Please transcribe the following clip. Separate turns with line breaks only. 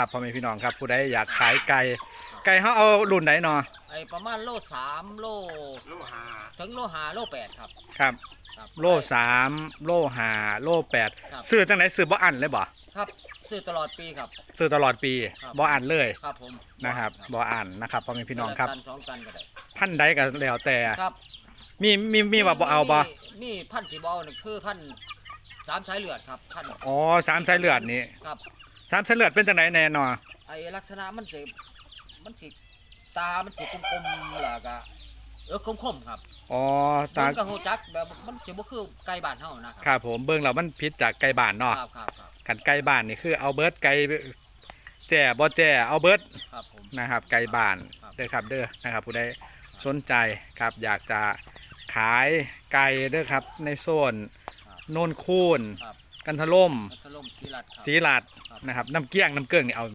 ครับพ่อแม่พี่น้องครับผู้ใดอยากขายไก่ไก่เขาเอารุ่นไหนเนาะ
ไอ้ประมาณโลสามโล
โลหะ
ถึงโลหาโลแปดครับ
ครับ
ครับ
โลสามโลห้าโลแปด
ครับ
ซื้อจังไหนซื้อบ่อันเลยบ่
ครับซื้อตลอดปีครับ
ซื้อตลอดปี
ครับ
บ่อันเลย
ครับผม
นะครับบ่อันนะครับพ่อแม่พี่น้องครับ
ตันสองตันก็ได้
พันใดก็แล้วแต่
ครับ
มีมีมีว่าบ่เอาบ่
นี่พันธุ์ที่บ่เอานี่คือพันธุ์สามสายเลือดครับพันธุ์
อ๋อสามสายเลือดนี่
ครับ
สามสายเลือดเป็นจังไหนแน่นอน
ไอ้ลักษณะมันสิมันสิตา มันสิคมๆแล้วก็เออคมๆครับ
อ๋อตา
มันก็ฮู้จักแบบมันสิบ่คือไก่บ้านเฮานะค
ครับรับผมเบิ่งแล้วมันผิดจากไก่บ้านเนาะ
ครับครับครับ
กันไก่บ้านนี่คือเอาเบิร์ดไก่แจ่บ่แจ่เอาเบิร์ด
ครับผม
นะครับไก่บ้าน
ครับ
เด้อครับเด้อนะครับผู้ใดสนใจครับอยากจะขายไก่เด้อครับในโซน
ครับ
โนนคูน
ครับ
กันทะล่ม
พัทลมศรีรัตน์ครับ
ศรีลัด
ครับ
นะครับน้ำเกี้ยงน้ำเกลืองนี่เอา